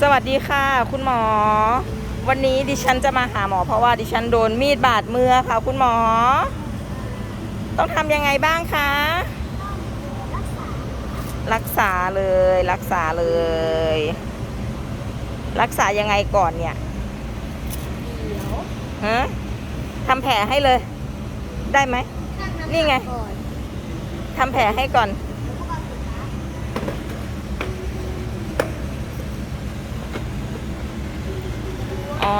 สวัสดีค่ะ คุณหมอ วันนี้ดิฉันจะมาหาหมอเพราะว่าดิฉันโดนมีดบาดมือค่ะ คุณหมอ ต้องทำยังไงบ้างคะรักษาเลยรักษาเลย รักษายังไงก่อนเนี่ยเดี๋ยวฮะทำแผลให้เลย ได้ไหมนี่ไงทำแผลให้ก่อน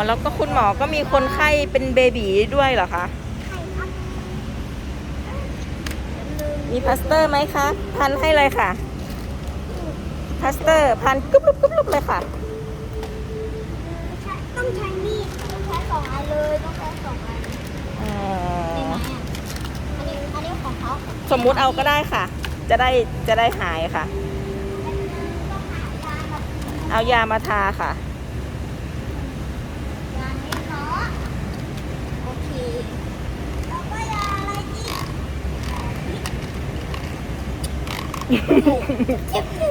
แล้วก็คุณหมอก็มีคนไข้เป็นเบบีด้วยเหรอคะไข่ครับมีพลาสเตอร์ไหมคะ พันให้เลยค่ะพลาสเตอร์พันกรุ๊บกรุ๊บกรุ๊บกรุ๊บเลยค่ะใช้ต้องใช้มีดต้องใช้สองอันเลยต้องใช้สองอันอ๋อนี่ไหมอะอันนี้อันนี้ของเขาสมมุติเอาก็ได้ค่ะ จะได้จะได้หายค่ะต้องหายาแบบเอายามาทาค่ะ ยานี้เนาะโอเคแล้วก็ยาอะไรอีกเจ็บ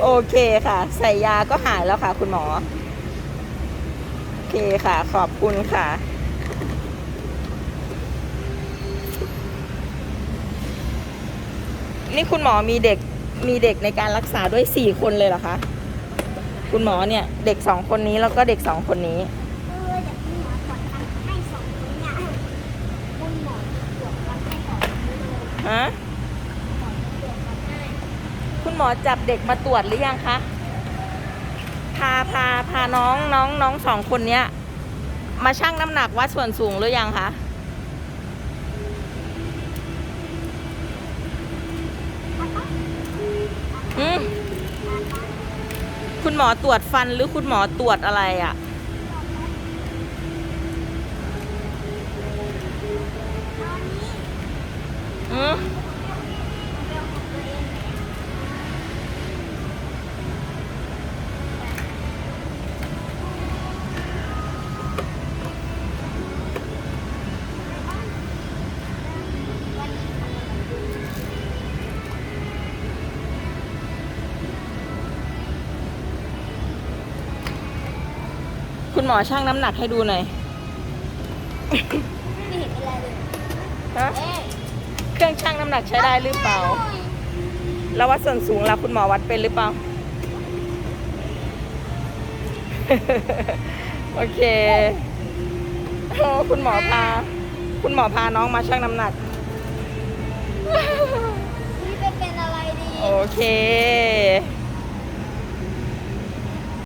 โอเคค่ะ ใส่ยาก็หายแล้วค่ะ คุณหมอ โอเคค่ะ ขอบคุณค่ะ นี่คุณหมอมีเด็กมีเด็กในการรักษาด้วยสี่คนเลยเหรอคะ คุณหมอเนี่ย เด็กสองคนนี้แล้วก็เด็กสองคนนี้เออเดี๋ยวคุณหมอตรวจฟันให้สองคนเนี่ยคุณหมอตรวจฟันให้สองคนเลยฮะ หมอตรวจฟันให้ คุณหมอจับเด็กมาตรวจหรือยังคะ พาพาพาน้องน้องน้องสองคนเนี้ย มาชั่งน้ำหนักวัดส่วนสูงหรือยังคะ อืมคุณหมอตรวจฟันหรือคุณหมอตรวจอะไรอะ่ะ คุณหมอชั่งน้ำหนักให้ดูหน่อยไม่เห็นเป็นไรเลยฮะเอ๊ะเครื่องชั่งน้ำหนักใช้ได้หรือเปล่า แล้ววัดส่วนสูงล่ะคุณหมอวัดเป็นหรือเปล่า โอเคโอ้คุณหมอพา คุณหมอพาน้องมาชั่งน้ำหนัก นี่เป็นเป็นอะไรดี โอเค